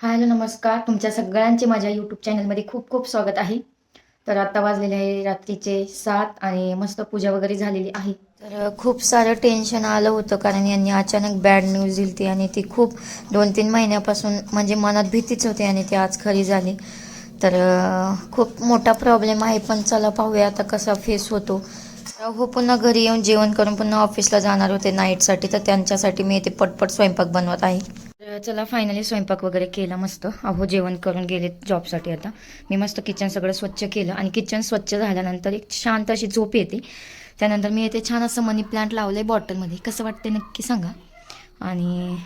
Hello नमस्कार. तुमच्या सगळ्यांचे माझ्या यूट्यूब चॅनलमध्ये खूप खूप स्वागत आहे. तर आत्ता वाजलेले आहे रात्रीचे सात आणि मस्त पूजा वगैरे झालेली आहे. तर खूप सारं टेन्शन आलं होतं कारण यांनी अचानक बॅड न्यूज दिली ती आणि ती खूप दोन तीन महिन्यापासून म्हणजे मनात भीतीच होती आणि ती आज खरी झाली. तर खूप मोठा प्रॉब्लेम आहे पण चला पाहूया आता कसा फेस होतो. हो पुन्हा घरी येऊन जेवण करून पुन्हा ऑफिसला जाणार होते नाईटसाठी तर त्यांच्यासाठी मी इथे पटपट स्वयंपाक बनवत आहे. चला फायनली स्वयंपाक वगैरे केला मस्त. अहो जेवण करून गेले जॉबसाठी आता. मी मस्त किचन सगळं स्वच्छ केलं आणि किचन स्वच्छ झाल्यानंतर एक शांत अशी झोप येते. त्यानंतर मी येथे छान असं मनी प्लांट लावलं आहे बॉटलमध्ये कसं वाटते नक्की सांगा. आणि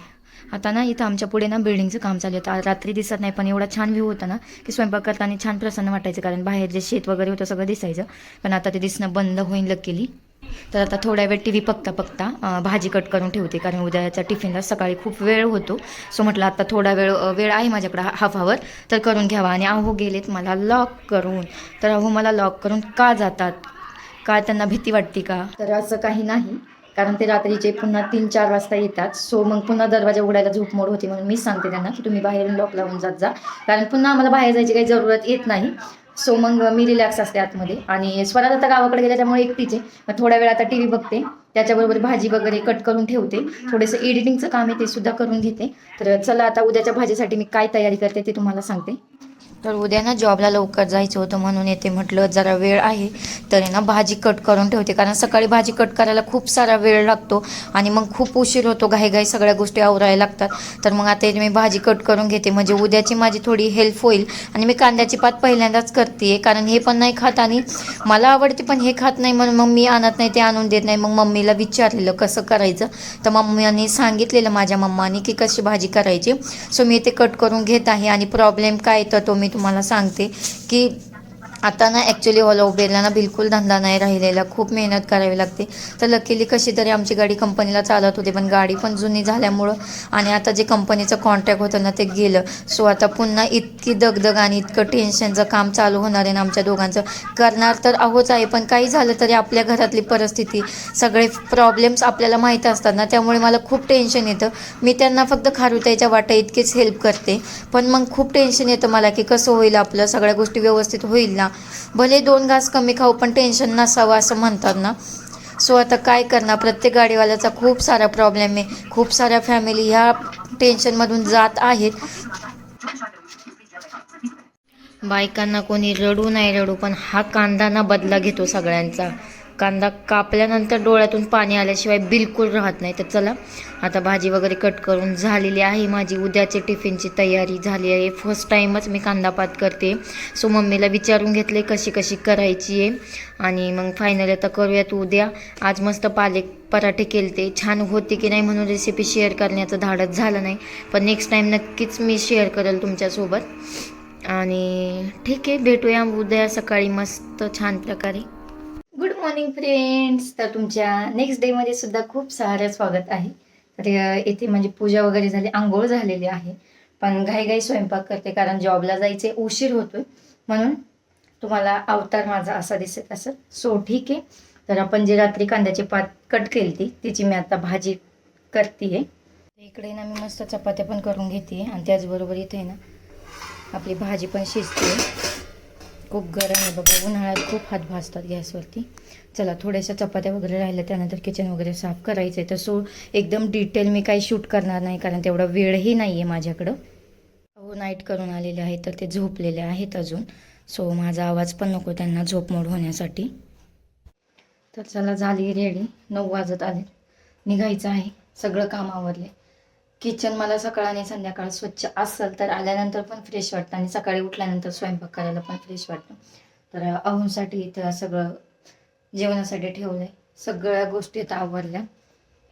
आता ना इथं आमच्या पुढे ना बिल्डिंगचं काम चालू होतं रात्री दिसत नाही पण एवढा छान व्ह्यू होता ना की स्वयंपाक करताना छान प्रसन्न वाटायचं. कारण बाहेर जे शेत वगैरे होतं सगळं दिसायचं. पण आता ते दिसणं बंद होईल लकीली तर आता थोड्या वेळ टी व्ही बघता बघता भाजी कट करून ठेवते कारण उद्याच्या टिफिनला सकाळी खूप वेळ होतो. सो म्हटलं आता थोडा वेळ वेळ आहे माझ्याकडे हाफ आवर तर करून घ्यावा. आणि अहो गेलेत मला लॉक करून. तर अहो मला लॉक करून का जातात? का त्यांना भीती वाटते का? तर असं काही नाही कारण ते रात्रीचे पुन्हा तीन चार वाजता येतात. सो मग पुन्हा दरवाजा उघडायला झोपमोड होती म्हणून मी सांगते त्यांना की तुम्ही बाहेरून लॉक लावून जात जा. कारण पुन्हा आम्हाला बाहेर जायची काही जरूरत येत नाही. सो मग मी रिलॅक्स असते आतमध्ये. आणि स्वरात आता गावाकडे गेल्या त्यामुळे एकटीचे मग थोड्या वेळ आता टी व्ही बघते. त्याच्याबरोबर भाजी वगैरे कट करून ठेवते. थोडंसं एडिटिंगचं काम आहे ते सुद्धा करून घेते. तर चला आता उद्याच्या भाजीसाठी मी काय तयारी करते ते तुम्हाला सांगते. तर उद्या ना जॉबला लवकर जायचं होतं म्हणून येते म्हटलं जरा वेळ आहे. तरी ना भाजी कट करून ठेवते. कारण सकाळी भाजी कट करायला खूप सारा वेळ लागतो आणि मग खूप उशीर होतो घाईघाई सगळ्या गोष्टी आवरायला लागतात. तर मग आता मी भाजी कट करून घेते. म्हणजे उद्याची माझी थोडी हेल्प होईल आणि मी कांद्याची पात पहिल्यांदाच करते कारण हे पण नाही खात आणि मला आवडते पण हे खात नाही म्हणून मग मी आणत नाही ते आणून देत नाही. मग मम्मीला विचारलेलं कसं करायचं? तर मम्मीने सांगितलेलं माझ्या मम्माने की कशी भाजी करायची. सो मी ते कट करून घेत आहे आणि प्रॉब्लेम काय तर तो मी तुम्हाला सांगते की आता ना ॲक्च्युली ओला उबेरला ना बिलकुल धंदा नाही राहिलेला. खूप मेहनत करावी लागते. तर लकीली कशी तरी आमची गाडी कंपनीला चालत होती पण गाडी पण जुनी झाल्यामुळं आणि आता जे कंपनीचं कॉन्ट्रॅक्ट होतं ना ते गेलं. सो आता पुन्हा इतकी दगदग आणि इतकं टेन्शनचं काम चालू होणार आहे ना आमच्या दोघांचं. करणार तर आहोच आहे पण काही झालं तरी आपल्या घरातली परिस्थिती सगळे प्रॉब्लेम्स आपल्याला माहीत असतात ना त्यामुळे मला खूप टेन्शन येतं. मी त्यांना फक्त खारुताईच्या वाटा इतकेच हेल्प करते. पण मग खूप टेन्शन येतं मला की कसं होईल आपलं सगळ्या गोष्टी व्यवस्थित होईल ना? भले दोन घास कमी खाऊ पण टेन्शन नसावं असं म्हणतात ना. सो आता काय करणार? प्रत्येक गाडीवाल्याचा खूप सारा प्रॉब्लेम आहे. खूप साऱ्या फॅमिली ह्या टेन्शनमधून जात आहेत. बायकांना कोणी रडू नाही रडू पण हा कांदा ना बदला घेतो सगळ्यांचा. कांदा कापल्यानंतर डोळ्यातून पाणी आल्याशिवाय बिलकुल राहत नाही. तर चला आता भाजी वगैरे कट करून झालेली आहे माझी. उद्याची टिफिनची तयारी झाली आहे. फर्स्ट टाईमच मी कांदा पात करते. सो मम्मीला विचारून घेतले कशी कशी करायची आहे. आणि मग फायनली आता करूयात उद्या. आज मस्त पालक पराठे केलते. छान होते की नाही म्हणून रेसिपी शेअर करण्याचं धाडच झालं नाही. पण नेक्स्ट टाईम नक्कीच मी शेअर करेल तुमच्यासोबत. आणि ठीक आहे भेटूया उद्या सकाळी मस्त छान प्रकारे. मॉर्निंग फ्रेंड्स तर तुमच्या नेक्स्ट डेमध्ये सुद्धा खूप सारं स्वागत आहे. तर येथे इथे म्हणजे पूजा वगैरे झाली आंघोळ झालेली आहे. पण घाईघाई स्वयंपाक करते कारण जॉबला जायचे उशीर होतोय. म्हणून तुम्हाला अवतार माझा असा दिसत असं सो ठीक आहे. तर आपण जे रात्री कांद्याची पात कट केली ती तिची मी आता भाजी करते इकडे ना मी मस्त चपात्या पण करून घेते आणि त्याचबरोबर इथे ना आपली भाजी पण शिजते खूप गरम आहे बाबा उन्हाळ्यात खूप हात भाजतात गॅसवरती. चला थोड्याशा चपात्या वगैरे राहिल्या त्यानंतर किचन वगैरे साफ करायचं आहे तर सो एकदम डिटेल मी काही शूट करणार नाही कारण तेवढा वेळही नाही आहे माझ्याकडं. हो नाईट करून आलेले आहे तर ते झोपलेले आहेत अजून. सो माझा आवाज पण नको त्यांना झोपमोड होण्यासाठी. तर चला झाली रेडी नऊ वाजत आले. निघायचं आहे. सगळं काम आवरले. किचन मला सकाळ आणि संध्याकाळ स्वच्छ असेल तर आल्यानंतर पण फ्रेश वाटतं आणि सकाळी उठल्यानंतर स्वयंपाक करायला पण फ्रेश वाटतं. तर अहूंसाठी इथं सगळं जेवणासाठी ठेवलं आहे सगळ्या गोष्टी आता आवरल्या.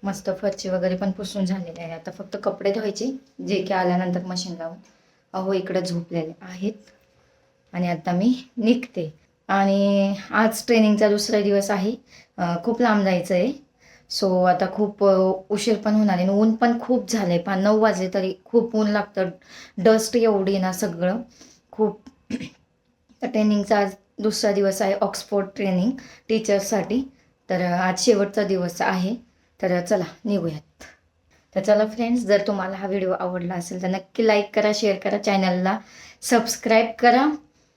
मस्त फरची वगैरे पण पुसून झालेले आहे. आता फक्त कपडे धुवायचे जे की आल्यानंतर मशीन लावून. अहो इकडं झोपलेले आहेत. आणि आता मी निघते. आणि आज ट्रेनिंगचा दुसरा दिवस आहे. खूप लांब जायचं आहे सो आता खूप उशीर पण होणार आहे आणि ऊन पण खूप झालं आहे पहा नऊ वाजले तरी खूप ऊन लागतं. डस्ट एवढी ना सगळं. खूप तर ट्रेनिंगचा आज दुसरा दिवस आहे ऑक्सफोर्ड ट्रेनिंग टीचर्ससाठी तर आज शेवटचा दिवस आहे. तर चला निघूयात. तर चला फ्रेंड्स जर तुम्हाला हा व्हिडिओ आवडला असेल तर नक्की लाईक करा शेअर करा चॅनलला सबस्क्राईब करा.